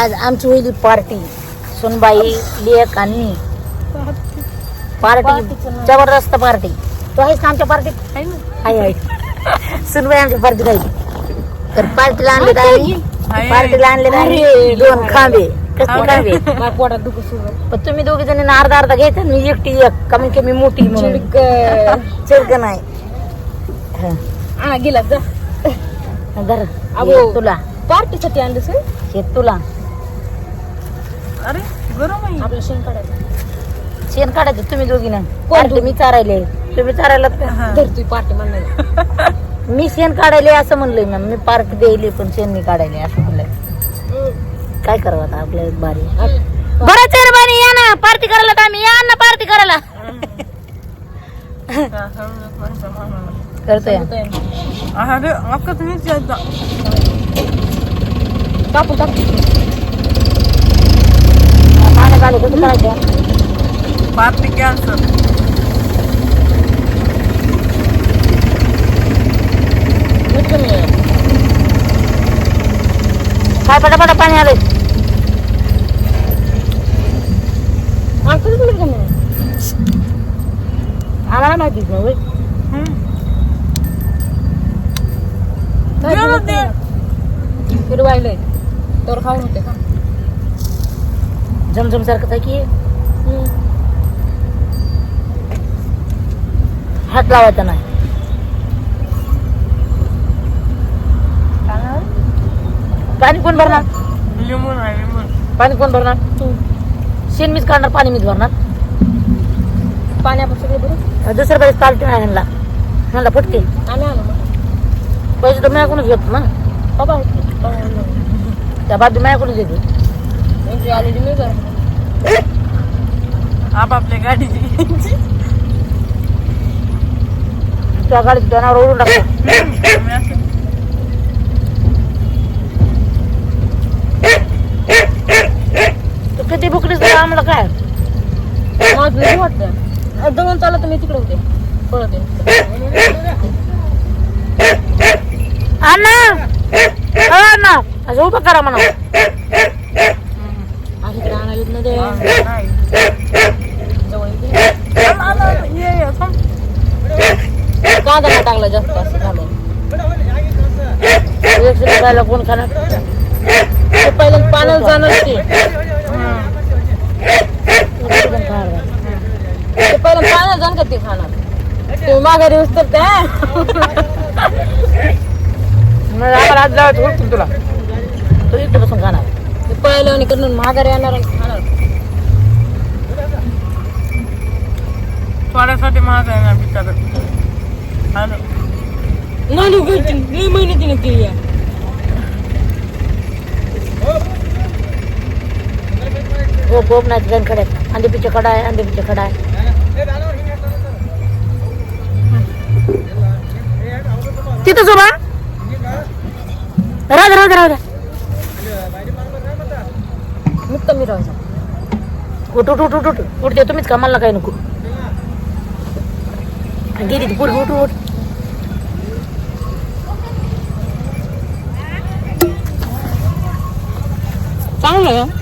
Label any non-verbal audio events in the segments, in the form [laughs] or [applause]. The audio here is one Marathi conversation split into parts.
आज आमची होईल पार्टी. सुनबाई लेक आणि पार्टी जबरदस्त पार्टी. तू आहेस ना आमच्या पार्टीत? आहे आहे सुनबाई आमच्या पार्टीत आहे. तर पार्टीला आणले आहे. पार्टीला आणले आम्ही दोन खांबे. कसले खांबे. पोटात दुखू सुरू पण तुम्ही दोघी जणी अर्धा अर्धा घ्यायचा मी एकटी एक. कमीत कमी मोठी म्हणून. चिडक. नाही. गेला जा. तुला. पार्टीसाठी आणलं सर हे तुला. अरे गरम आहे. आपलं शेण काढायचं. शेण काढायचं तुम्ही दोघी ना. कोण? मी चारायले. तुम्ही चारायला हा. धर तुझी पार्टी म्हणणार [laughs] मी शेण काढायले असं म्हणलंय मॅम. मी पार्टी द्यायली पण शेण मी काढायले असं म्हणलंय. काय करावं आता आपल्या बारी. बरं चेअरमॅन या ना. पार्टी करायला तर आम्ही या ना पार्टी करायला. करतोय. अरे येता. टाकू टाकू पाण्यात आले कसं करायचं पार्टी कॅन्सल मीठ कमी आहे. काय पटापटा पाणी आलंय हा, कसं मीठ कमी आहे? आम्हाला माहितीच नाही होय. काय गेलं मीठ ते. कमी आहे? फिरवायलंय तर खाऊन होते का झमझम सारखं आहे की हात लावायचा नाही. पाणी? कोण भरणार? लिंबून आहे लिंबून पाणी कोण भरणार? शेण मीच काढणार पाणी मीच भरणार. पाणी आपण सगळे बरं दुसऱ्या वेळेस पालटी नाही ह्यांना. ह्यांना आम्ही आणू मग. पैसे तर माझ्याकडूनच घेतो ना. बाबा. त्या बाजू माझ्याकडूनच येते यांची आलेली मी कर आपापल्या गाडीची घ्यायची. त्या गाडीत जनावर ओढून टाकतो तू किती भुकलीस तर आम्हाला काय? माझं लई वाटतं दळून तर मी तिकडे होते. पळत. अण्णा! अण्णा! उभं करा म्हणा. इकडे आणायला कांदा नाही टाकला जास्त असं झालं एकशे रुपयाला कोण खाणार ते पहिल्यांदा पाण्याला जाणार ते ते पहिलं पाण्याला जाण का ते खाणार तुम्ही माघारी उचतर ते मग आम्हाला आज लावायचं तुला तू इकडे बसून खाणार ते पहिलं आणि करून माघारी येणार आणि खाणार थोड्यासाठी महाग आहे ना बिचारा आलं. नाही गोष्टी लई मेहनतीने केली आहे. हो गोप नाही जणकडे आहे कडा उभा राहू दे राहू दे राहू दे मुक्त मी राहायचा उठ उठ उठ उठ उठ. उठ दे तुम्हीच का मला काय नको. गेली पुढे उठ उठ चांगलं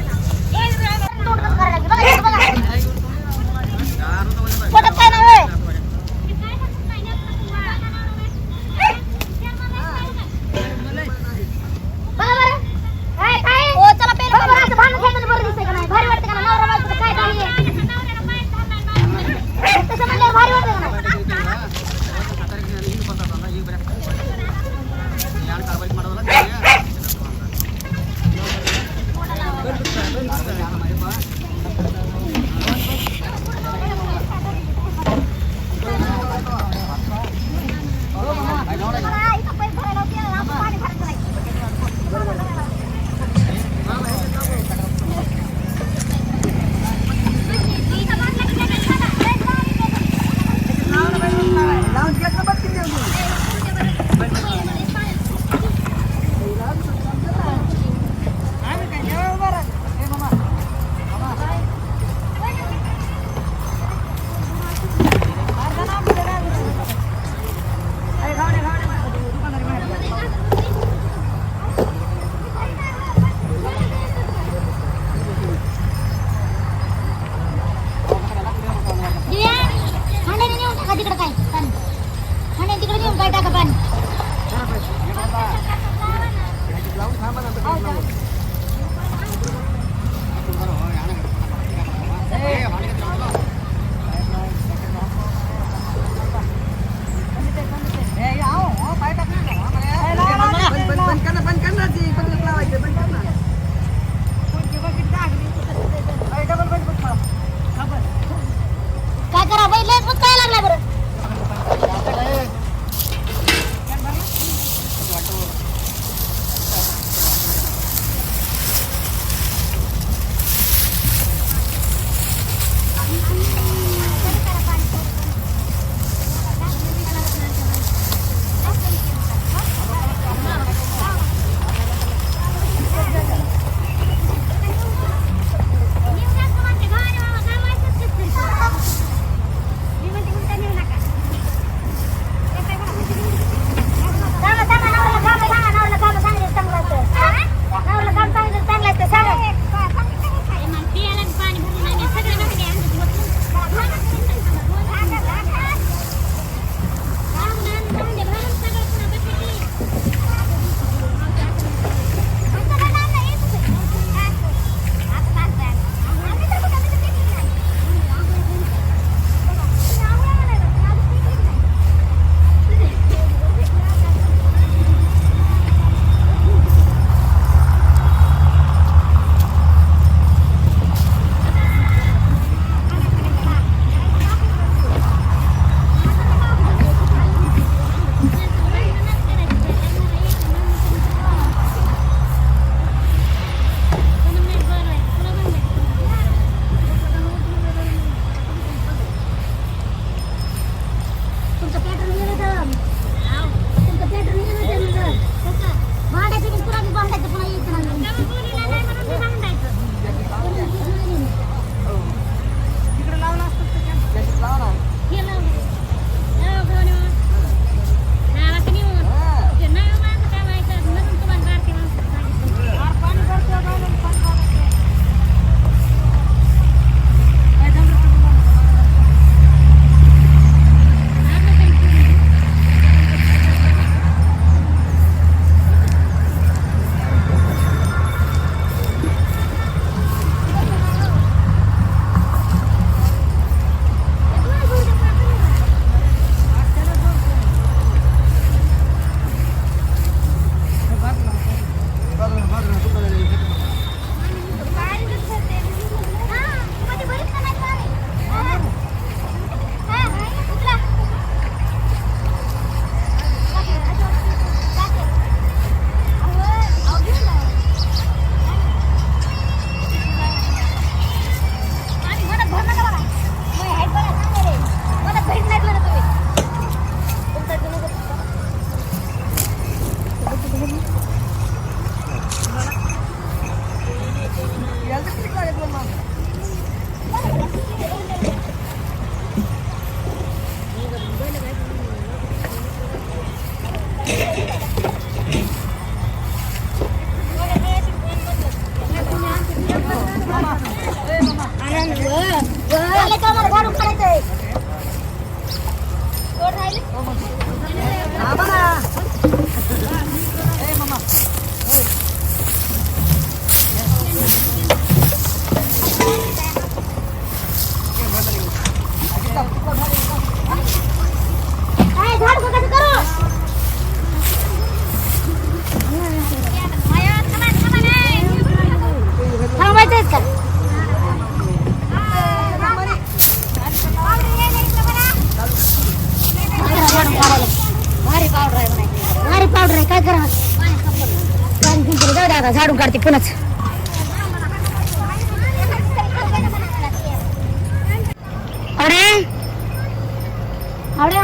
अरे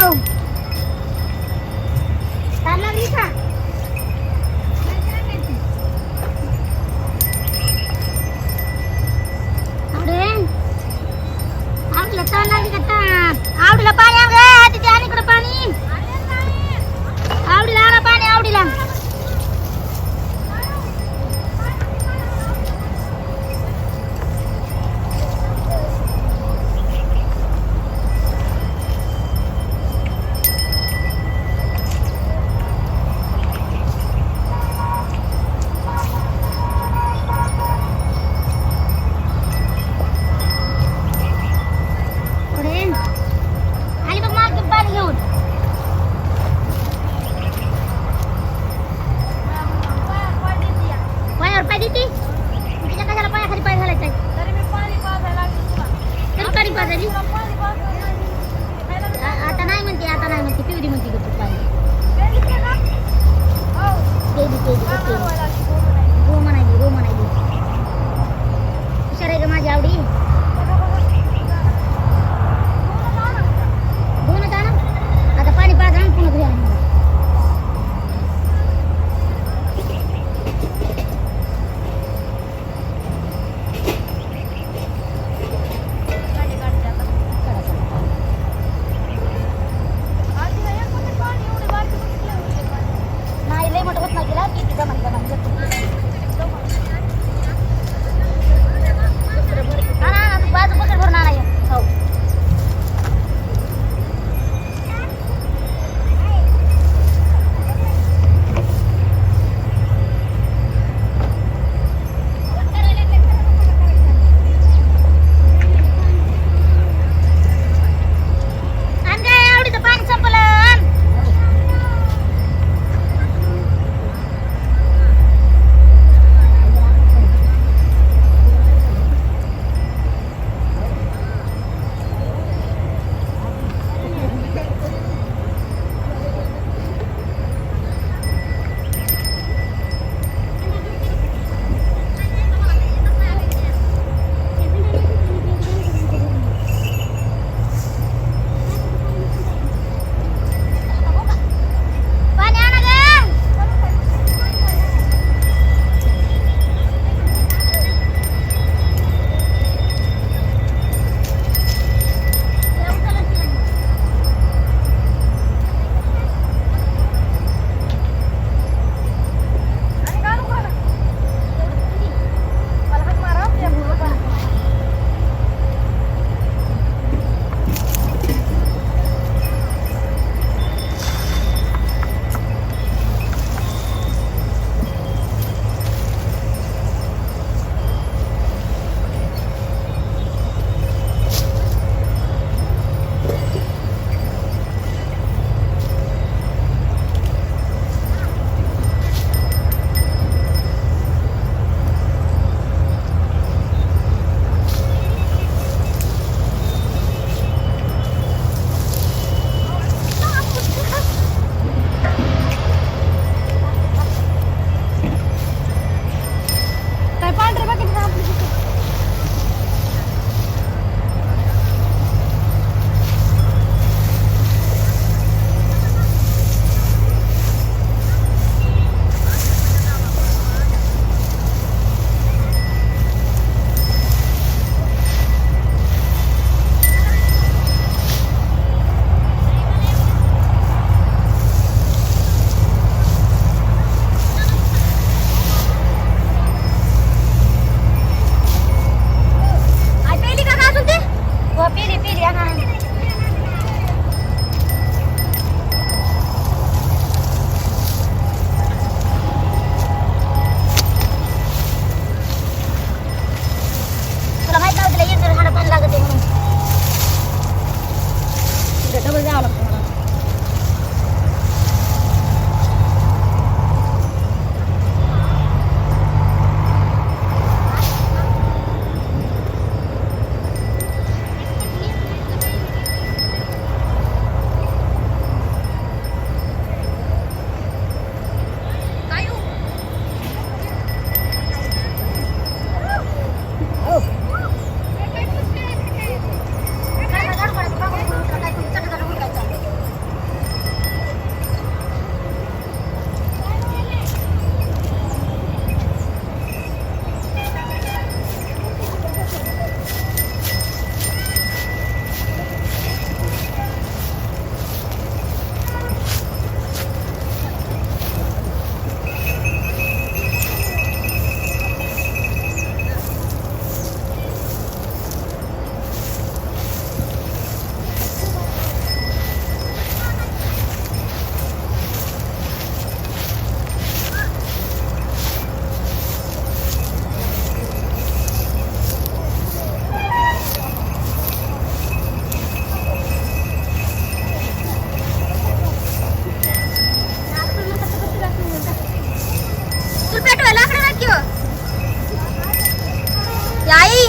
आई.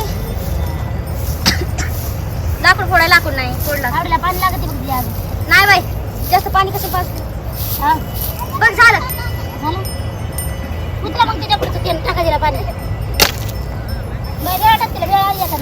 लाकूड फोडायला लाकूड नाही फोडला. आवडला पाणी लागत नाही बाई जास्त पाणी कसं पास बघ झालं. झालं? मग त्याच्या पुढचं तेल टाका दिला पाणी वेळा टाकतील वेळा आली आता.